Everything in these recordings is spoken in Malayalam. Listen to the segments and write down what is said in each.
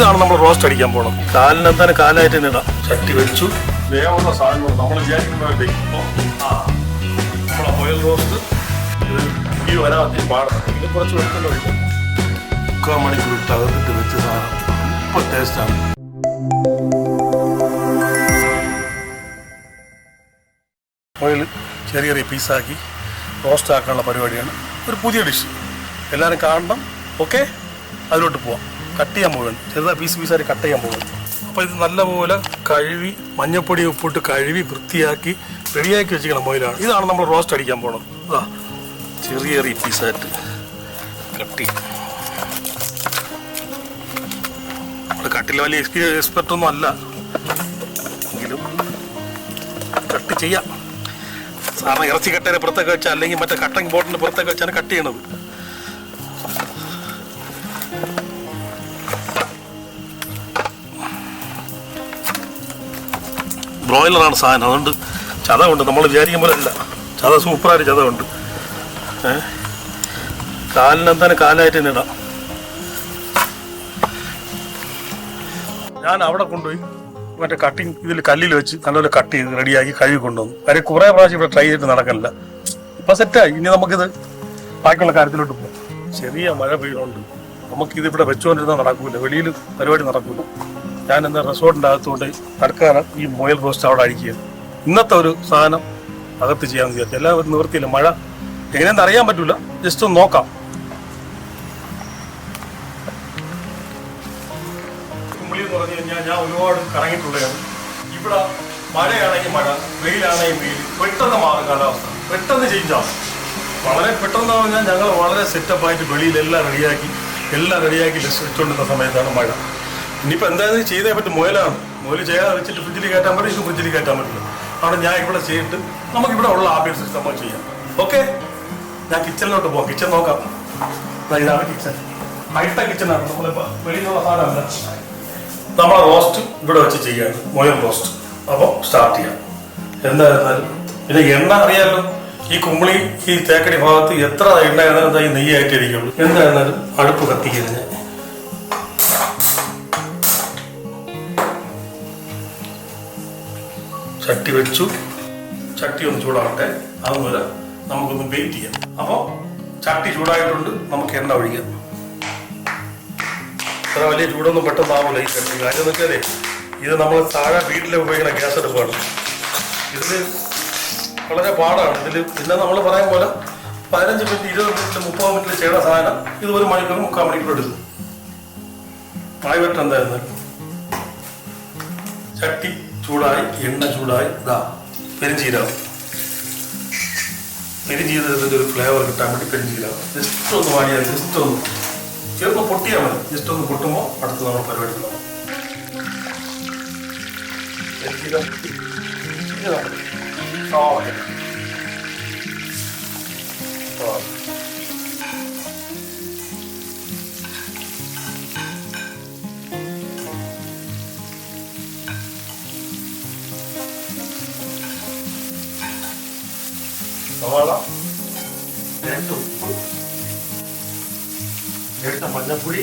ഇതാണ് നമ്മൾ റോസ്റ്റ് അടിക്കാൻ പോണത്. കാലിന് എന്താണ് കാലായിട്ട് തന്നെ ഇടാം. ചട്ടി വെച്ചു. വേവുള്ള സാധനങ്ങൾ നമ്മൾ വിചാരിക്കുമ്പോഴേ ഇപ്പോൾ ആ നമ്മളെ ഓയിൽ റോസ്റ്റ് ഇത് ഈ കുറച്ച് വെക്കുന്ന ഒഴിക്കും മുക്കാൽ മണിക്കൂർ ഇട്ട് അകത്തിട്ട് വെച്ച സാധനം. ഇപ്പം ടേസ്റ്റാണ് ഓയിൽ ചെറിയ ചെറിയ പീസാക്കി റോസ്റ്റ് ആക്കാനുള്ള പരിപാടിയാണ്. ഒരു പുതിയ ഡിഷ് എല്ലാവരും കാണണം. ഓക്കെ അതിലോട്ട് പോവാം. കട്ട് ചെയ്യാൻ പോവുകയാണ്. ചെറുതായി പീസ് പീസായിട്ട് കട്ട് ചെയ്യാൻ പോവുകയാണ്. അപ്പോൾ ഇത് നല്ലപോലെ കഴുകി മഞ്ഞപ്പൊടി ഉപ്പിട്ട് കഴുകി വൃത്തിയാക്കി റെഡിയാക്കി വെച്ചിരിക്കണം മൊയിലാണ്. ഇതാണ് നമ്മൾ റോസ്റ്റ് അടിക്കാൻ പോകുന്നത് അതാ ചെറിയ ചെറിയ പീസായിട്ട് കട്ട് ചെയ്യും കട്ടിൽ വലിയ എക്സ്പീരിയൻസ് എക്സ്പെർട്ട് ഒന്നും അല്ല. എങ്കിലും കട്ട് ചെയ്യാം. സാറിന് ഇറച്ചി കട്ടേനെ പുറത്തൊക്കെ വെച്ചാൽ അല്ലെങ്കിൽ മറ്റേ കട്ടിങ് ബോട്ടിന്റെ പുറത്തൊക്കെ വെച്ചാണ് കട്ട് ചെയ്യണത്. ബ്രോയിലറാണ് സാധനം. അതുകൊണ്ട് ഉണ്ട് നമ്മൾ വിചാരിക്കും പോലെ അല്ല. ചത സൂപ്പറായിട്ട് ഉണ്ട് കാലിന് എന്താണ്? കാലായിട്ട് തന്നെ ഇടാം. ഞാൻ അവിടെ കൊണ്ടുപോയി മറ്റേ കട്ടിങ് ഇതിൽ കല്ലിൽ വെച്ച് നല്ലപോലെ കട്ട് ചെയ്ത് റെഡിയാക്കി കഴുകി കൊണ്ടുവന്നു. കാര്യം കുറേ പ്രാവശ്യം ഇവിടെ ട്രൈ ചെയ്തിട്ട് നടക്കല്ല ഇപ്പൊ സെറ്റായി ഇനി നമുക്കിത് ബാക്കിയുള്ള കാര്യത്തിലോട്ട് പോകാം. ചെറിയ മഴ പെയ്യുന്നുണ്ട് നമുക്കിത് ഇവിടെ വെച്ചുകൊണ്ടിരുന്നാൽ നടക്കൂല. വെളിയിൽ പരിപാടി നടക്കൂല. ഞാൻ ഇന്ന് റിസോർട്ടിന്റെ അകത്തോട്ട് തൽക്കാലം ഈ മൊയൽ റോസ്റ്റ് അവിടെ അഴിക്കുക ഇന്നത്തെ ഒരു സാധനം അകത്ത് ചെയ്യാമെന്ന് വിചാരിച്ചു. എല്ലാവരും നിവൃത്തിയില്ല. മഴ എങ്ങനെയാണെന്ന് അറിയാൻ പറ്റില്ല ജസ്റ്റ് ഒന്ന് നോക്കാം. കുമ്പളി പറഞ്ഞു കഴിഞ്ഞാൽ ഞാൻ ഒരുപാട് കറങ്ങിയിട്ടുള്ളതാണ്. ഇവിടെ മഴയാണെങ്കിൽ മഴ വെയിലാണെങ്കിൽ വെയിൽ. പെട്ടെന്ന് മാറും കാലാവസ്ഥ. പെട്ടെന്ന് ചേഞ്ച് വളരെ പെട്ടെന്ന് പറഞ്ഞാൽ ഞങ്ങൾ വളരെ സെറ്റപ്പായിട്ട് വെളിയിലെല്ലാം റെഡിയാക്കി എല്ലാം റെഡിയാക്കി ലിസ്റ്റ് വെച്ചുകൊണ്ടിരുന്ന സമയത്താണ് മഴ. ഇനിയിപ്പോൾ എന്തായാലും ചെയ്തേ പറ്റും. മുയലാണ് മുയൽ ചെയ്യാതെ വെച്ചിട്ട് ഫ്രിഡ്ജിൽ കയറ്റാൻ പറ്റും ഇത് ഫ്രിഡ്ജിൽ കയറ്റാൻ പറ്റില്ല. അവിടെ ഞാൻ ഇവിടെ ചെയ്തിട്ട് നമുക്ക് ഇവിടെ ഉള്ള ആംബിയൻസ് നമ്മൾ ചെയ്യാം. ഓക്കെ ഞാൻ കിച്ചണിലോട്ട് പോകാം കിച്ചൺ നോക്കാം. ഇതാണ് കിച്ചൺ ഹൈട്ട കിച്ചണാണ് നമ്മളിപ്പോൾ വെളിയിലുള്ള സാധനമല്ല. നമ്മളെ റോസ്റ്റ് ഇവിടെ വെച്ച് ചെയ്യാണ് മുയൽ റോസ്റ്റ് അപ്പോൾ സ്റ്റാർട്ട് ചെയ്യാം. എന്തായിരുന്നാലും. പിന്നെ എണ്ണ അറിയാമല്ലോ ഈ കുമ്പിളി ഈ തേക്കടി ഭാഗത്ത് എത്ര എണ്ണ ഈ നെയ്യായിട്ടിരിക്കുള്ളൂ എന്തായിരുന്നാലും അടുപ്പ് കത്തിക്കുന്നത് ചട്ടി വെച്ചു. ചട്ടി ഒന്ന് ചൂടാവട്ടെ. അതുപോലെ നമുക്കൊന്ന് വെയിറ്റ് ചെയ്യാം. അപ്പോൾ ചട്ടി ചൂടായിട്ടുണ്ട്. നമുക്ക് എണ്ണ ഒഴിക്കാം. അത്ര വലിയ ചൂടൊന്നും പെട്ടെന്ന് ആവില്ല ഈ ചട്ടി. കാര്യം വെച്ചാലേ ഇത് നമ്മൾ താഴെ വീട്ടിലെ ഉപയോഗിക്കുന്ന ഗ്യാസ് അടുപ്പാണ്. ഇതിൽ വളരെ പാടാണ്. ഇതിൽ പിന്നെ നമ്മൾ പറയാൻ പോലെ പതിനഞ്ച് മിനിറ്റ് ഇരുപത് മിനിറ്റ് മുപ്പത് മിനിറ്റ് ചെയ്ത സാധനം ഇത് ഒരു മണിക്കൂർ മുക്കാൽ മണിക്കൂർ എടുക്കും. ആയി പറ്റ എന്തായിരുന്നു ചട്ടി ചൂടായി എണ്ണ ചൂടായി. ഇതാ പെരിഞ്ചീരകം പെരിഞ്ചീരകത്തിന്റെ ഒരു ഫ്ലേവർ കിട്ടാൻ വേണ്ടി പെരിഞ്ചീരകം ജസ്റ്റ് ഒന്ന് വാടിയാൽ ജസ്റ്റ് ഒന്ന് ചെറുപ്പം പൊട്ടിയാൽ മതി. ജസ്റ്റ് ഒന്ന് പൊട്ടുമ്പോൾ അടുത്ത് നമ്മൾ പരിപാടി തുടങ്ങും. പെരിഞ്ചീരകം. സവാള എടുത്ത മഞ്ഞപ്പൊടി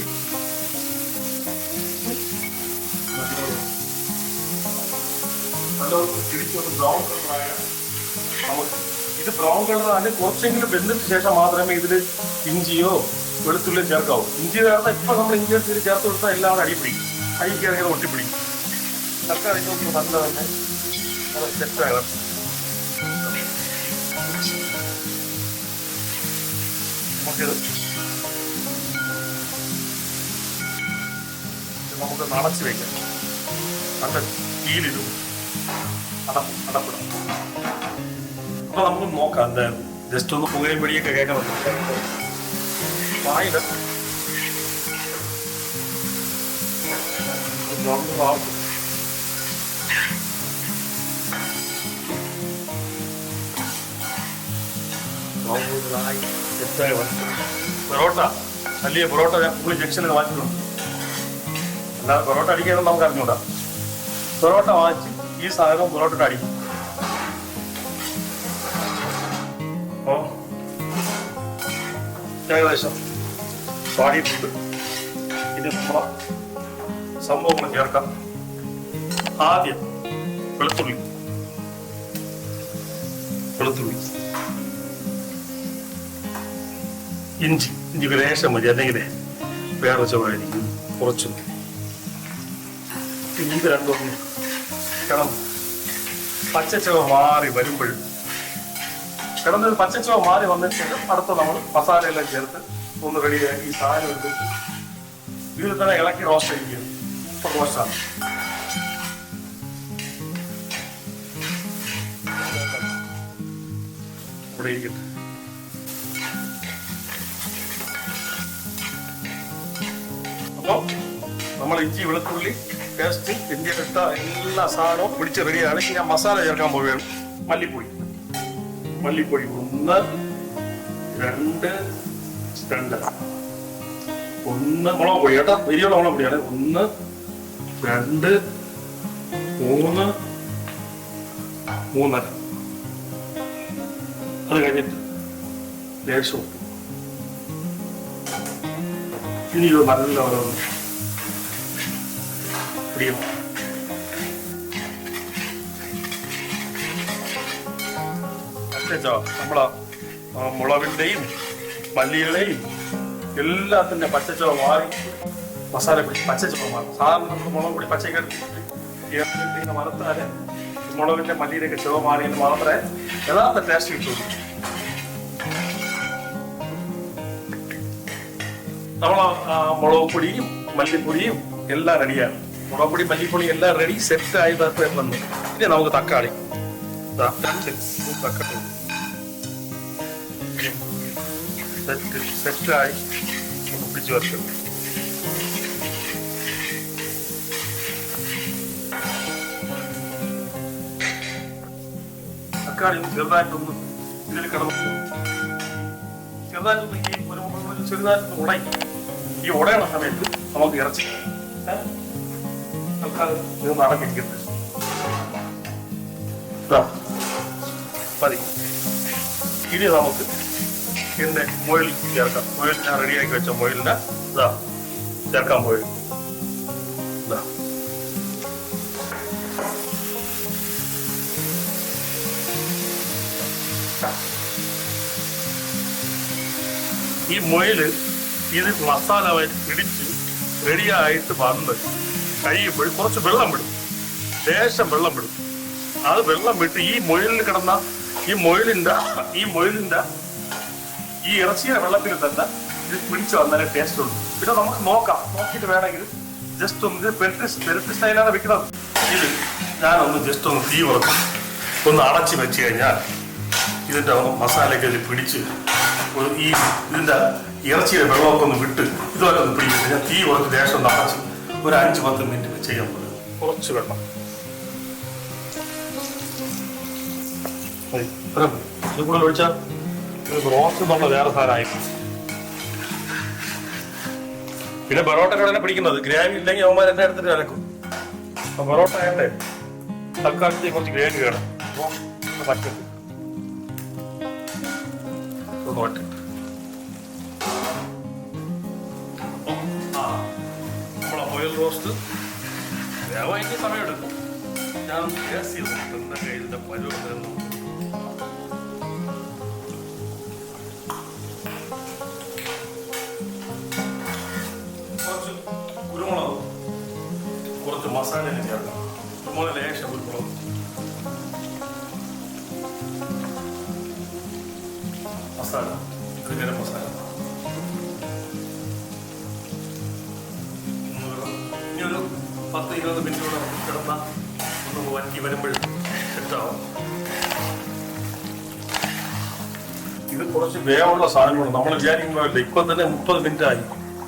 ഇത് ബ്രൗൺ കളറാണ് കുറച്ചെങ്കിലും വെന്തിട്ട് ശേഷം മാത്രമേ ഇതിൽ ഇഞ്ചിയോ വെളുത്തുള്ളിയോ ചേർക്കാവൂ ഇഞ്ചി ചേർത്താൽ ഇപ്പൊ നമ്മൾ ഇഞ്ചി എടുത്തിട്ട് ചേർത്ത് കൊടുത്താൽ എല്ലാം അവിടെ അടിപിടിക്കും കൈ കയറി ഒട്ടിപ്പിടിക്കും തക്കാളി നല്ല തന്നെ സെറ്റാകണം നമുക്കിത് നമുക്ക് നടച്ചു വയ്ക്കാം നല്ല തീയിലിടും അടപ്പ് അപ്പൊ നമുക്ക് നോക്കാം എന്തായാലും ജസ്റ്റ് ഒന്ന് പുകയും പിടിയൊക്കെ കേൾക്കണം പൊറോട്ട. വലിയ പൊറോട്ട ഞാൻ പുള്ളി ജംഗ്ഷനിൽ വാങ്ങിച്ചിട്ടുണ്ട്. അല്ലാതെ പൊറോട്ട അടിക്കണം നമുക്ക് അറിഞ്ഞൂടാ. പൊറോട്ട വാങ്ങിച്ച് ഈ സാധനം പൊറോട്ട അടിക്കും. ഓ. ഏകദേശം സ്വാടിയിട്ടുണ്ട് ഇത് നമ്മളെ സംഭവങ്ങൾ ചേർക്കാം. ആദ്യം വെളുത്തുള്ളി. വെളുത്തുള്ളി. ഇഞ്ചി. ഇഞ്ചി ലേശം മതി അല്ലെങ്കിൽ വേറെ ചുവടായിരിക്കും. കുറച്ച് ഇത് രണ്ടും കിടന്നു. പച്ചച്ചുവ മാറി വരുമ്പോൾ കിടന്ന് പച്ചച്ചുവ മാറി ശേഷം അടുത്ത നമ്മൾ മസാലയെല്ലാം ചേർത്ത് ഒന്ന് റെഡിയാക്കി ഈ സാധനം എടുത്ത് ഇതിൽ തന്നെ ഇളക്കി റോസ്റ്റ് ചെയ്യുക സൂപ്പർ റോസ്റ്റാണ് ഇവിടെ ഇരിക്കട്ടെ. അപ്പോൾ നമ്മൾ ഇഞ്ചി വെളുത്തുള്ളി പേസ്റ്റ് ഇന്ത്യ ഇട്ട എല്ലാ സാധനവും പിടിച്ച് റെഡിയാണ്. ഇനി ഞാൻ മസാല ചേർക്കാൻ പോവുകയാണ്. മല്ലിപ്പൊടി. മല്ലിപ്പൊടി ഒന്ന് രണ്ട് രണ്ട്. ഒന്ന് മുളക് പൊടി കേട്ടോ. വലിയുള്ള മുളക് പൊടിയാണ് ഒന്ന് രണ്ട് മൂന്ന് മൂന്നര. അത് കഴിഞ്ഞിട്ട് ലേശം ഇനി ഇത് നല്ല ഓരോന്ന് പിടിക്കണം അച്ഛാ നമ്മളെ ആ, മുളകിന്റെയും മല്ലിയുടെയും എല്ലാത്തിന്റെ പച്ചച്ചോ മാറി മസാല പിടി പച്ചച്ചോ മാറും സാധാരണ നമ്മൾ മുളക് പൊടി പച്ചയ്ക്ക് എടുത്തിട്ട് ഇങ്ങനെ വറുത്താൽ മുളകിന്റെ മല്ലിയുടെ ഒക്കെ ചുവ മാറിയെന്ന് മാത്രമേ യഥാർത്ഥ ടേസ്റ്റ് കിട്ടുള്ളൂ നമ്മൾ മുളക് പൊടിയും മല്ലിപ്പൊടിയും എല്ലാം റെഡിയാണ് മുളക് പൊടി മല്ലിപ്പൊടി എല്ലാം റെഡി സെറ്റ് ആയത് വന്നു. ഇനി നമുക്ക് തക്കാളി. സെറ്റ് സെറ്റായി പിടിച്ചു വെക്കും തക്കാളി ചെറുതായിട്ടൊന്ന് ഇതിൽ കിടന്നു. ചെറുതായിട്ടൊന്ന് ഈ ഒരു ചെറുതായിട്ടൊന്ന് ഉടയും ഈ ഉടയണ സമയത്ത് നമുക്ക് ഇറച്ചി? നമുക്ക് ഇത് നടക്കിരിക്കുന്നത് മതി. ഇനി നമുക്ക് പിന്നെ മുയൽ ചേർക്കാം. മുയൽ ഞാൻ റെഡിയാക്കി വെച്ച മുയലിനെ ഇതാ ചേർക്കാൻ പോയി. ഇതാ ഈ മുയൽ ഇത് മസാലമായി പിടിച്ച് റെഡിയായിട്ട് വന്ന് കഴിയുമ്പോൾ കുറച്ച് വെള്ളം വിടും. ലേശം വെള്ളം വിടും. അത് വെള്ളം വിട്ട് ഈ മുയലിൽ കിടന്ന ഈ മുയലിന്റെ ഈ മുയലിന്റെ ഈ ഇറച്ചിയുടെ വെള്ളത്തിൽ തന്നെ ഇത് പിടിച്ചു വന്നാലേ ടേസ്റ്റ് ഉള്ളൂ. പിന്നെ നമുക്ക് നോക്കാം. നോക്കിയിട്ട് വേണമെങ്കിൽ ജസ്റ്റ് ഒന്ന് ഇത് പെരട്ട് പെരട്ട് സ്റ്റൈലാണ് വെക്കുന്നത്. ഇത് ഞാനൊന്ന് ജസ്റ്റ് ഒന്ന് തീ വറക്കും ഒന്ന് അടച്ചു വെച്ച് കഴിഞ്ഞാൽ ഇതിന്റെ മസാലയൊക്കെ ഇതിൽ പിടിച്ച് ഈ ഇതിന്റെ ഇറച്ചിയുടെ വെള്ളമൊക്കെ ഒന്ന് വിട്ട് ഇതുപോലെ ഒന്ന് പിടിച്ചിട്ട് ഞാൻ തീ കുറച്ച് ദേശം ഒന്ന് അടച്ച് ഒരു അഞ്ച് പത്ത് മിനിറ്റ് ചെയ്യാൻ പോകും കുറച്ച് വെള്ളം. കൂടെ ഒഴിച്ചാൽ വേറെ സാധനമായി. പിന്നെ ബറോട്ട കടനെ പിടിക്കുന്നത്. ഗ്രേവി ഇല്ലെങ്കിൽ അവന്മാർ എന്നെ എടുത്തിട്ട് അലക്കും അപ്പൊ ബറോട്ട ആയണ്ടേ തൽക്കാലത്തേക്ക് കുറച്ച് ഗ്രേവി വേണം. പറ്റും ഒന്ന് റോസ്റ്റ് എനിക്ക് സമയമെടുക്കും ഞാൻ ടേസ്റ്റ് ചെയ്ത് നോക്കും എന്താ കയ്യിലെ പരുവം കുറച്ച് കുരുമുളക് കുറച്ച് മസാല ചേർക്കാം കുരുമുളക് ലേശം കുരുമുളക് മസാല ഗരം മസാല പത്ത് ഇരുപത് മിനിറ്റ് കൂടെ കിടന്ന ഒന്ന് വറ്റി വരുമ്പോൾ സെറ്റാവും ഇത് കുറച്ച് വേവുള്ള സാധനങ്ങളാണ്. നമ്മൾ വിചാരിക്കുമ്പോഴല്ല ഇപ്പൊ തന്നെ മുപ്പത് മിനിറ്റ് ആയി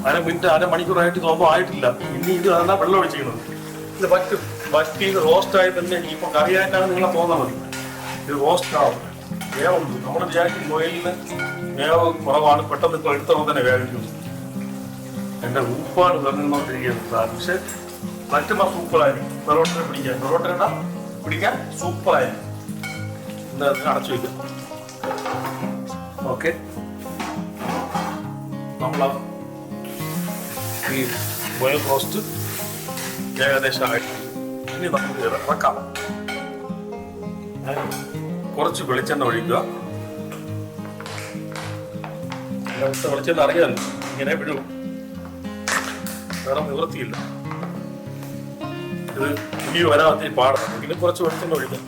അര മിനിറ്റ് അര മണിക്കൂറായിട്ട് തോന്നും ആയിട്ടില്ല. ഇനി ഇത് അതാ വെള്ളം ഒഴിച്ചിരിക്കുന്നത് ഇത് പറ്റും. വറ്റി ഇത് റോസ്റ്റ് ആയി തന്നെ ഇനിയിപ്പോ കറിയായിട്ടാണ് നിങ്ങളെ പോകുന്നത് മതി. ഇത് റോസ്റ്റ് ആവും. വേവുണ്ട്. നമ്മൾ വിചാരിക്കും മുയലിന് വേവ് കുറവാണ്. പെട്ടെന്ന് എടുത്തവൻ തന്നെ വേവിക്കുന്നു. എന്റെ ഉപ്പാണ് പറഞ്ഞുകൊണ്ടിരിക്കുന്നത്. പക്ഷെ മറ്റുള്ള സൂപ്പറായിരിക്കും. പെറോട്ടിനെ പിടിക്കാൻ. പെറോട്ട പിടിക്കാൻ സൂപ്പറായിരിക്കും. അടച്ചു വയ്ക്കാം ഓക്കെ. നമ്മളാ ഈ ബോയിൽ റോസ്റ്റ് ഏകദേശം ആയിട്ട് ഇനി നമുക്ക് ഇറക്കാം. കുറച്ച് വെളിച്ചെണ്ണ ഒഴിക്കുക. വെളിച്ചെണ്ണ അറിയാമല്ലോ ഇങ്ങനെ വിടും. വേറെ നിവൃത്തിയില്ല. ഇത് ഇനി വരാത്ത പാടാണ് എങ്കിലും കുറച്ച് വെളിച്ചെണ്ണ ഒഴിക്കാം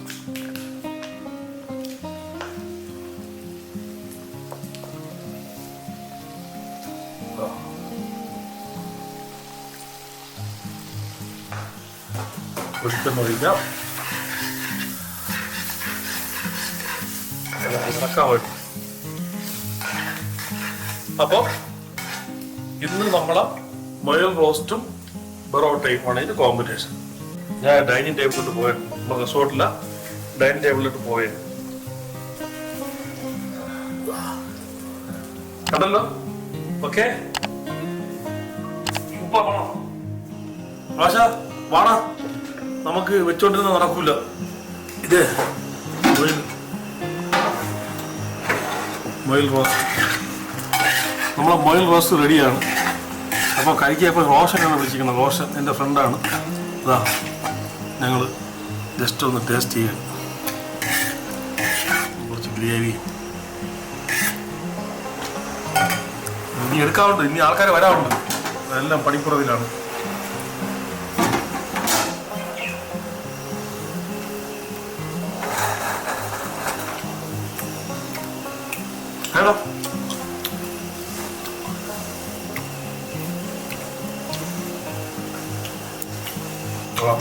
അപ്പോ ഇന്ന് നമ്മളെ മൊയൽ റോസ്റ്റും ബെറോട്ടയും ആണ് ഇതിന്റെ കോമ്പിനേഷൻ ഞാൻ ഡൈനിങ് ടേബിളിലോട്ട് നമ്മുടെ റിസോർട്ടില. ഡൈനിങ് ടേബിളിലോട്ട് പോയത് കണ്ടല്ലോ? ഓക്കെ? ആശ വാണ നമുക്ക് വെച്ചോണ്ടിരുന്ന നടക്കൂല. ഇത് മൊയിൽ. റോസ്റ്റ് നമ്മളെ മൊയിൽ റോസ്റ്റ് റെഡിയാണ്. അപ്പോൾ കഴിക്കാൻ റോഷനാണ് വിളിച്ചിരിക്കുന്നത് റോഷൻ എന്റെ ഫ്രണ്ടാണ് ഇതാ. ഞങ്ങൾ ജസ്റ്റ് ഒന്ന് ടേസ്റ്റ് ചെയ്യാൻ. കുറച്ച് ഗ്രേവി. ഇനി എടുക്കാറുണ്ട് ഇനി ആൾക്കാർ വരാറുണ്ട്. എല്ലാം പണിപ്പുറവിലാണ്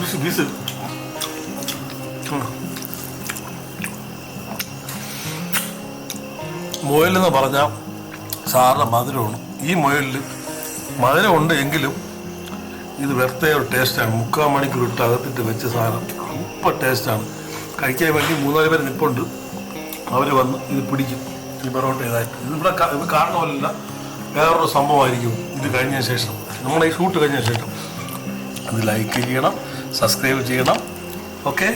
ബിസ് ബിസ് മുയൽ എന്ന് പറഞ്ഞാൽ സാറിന് മധുരമാണ്. ഈ മുയലിൽ മധുരമുണ്ട് എങ്കിലും ഇത് വെറുതെ ഒരു ടേസ്റ്റാണ്. മുക്കാൽ മണിക്കൂർ ഇട്ട് അകത്തിട്ട് വെച്ച സാധനം സൂപ്പർ ടേസ്റ്റാണ്. കഴിക്കാൻ വേണ്ടി മൂന്നാൽ പേര് നിൽപ്പുണ്ട് അവർ വന്ന് ഇത് പിടിക്കും. ഈ പെറോട്ട ഇതായിട്ട് ഇതിവിടെ ഇത് പോലല്ല വേറൊരു സംഭവമായിരിക്കും ഇത് കഴിഞ്ഞ ശേഷം. നമ്മുടെ ഈ ഷൂട്ട് കഴിഞ്ഞ ശേഷം. അത് ലൈക്ക് ചെയ്യണം സബ്സ്ക്രൈബ് ചെയ്യണം. ഓക്കെ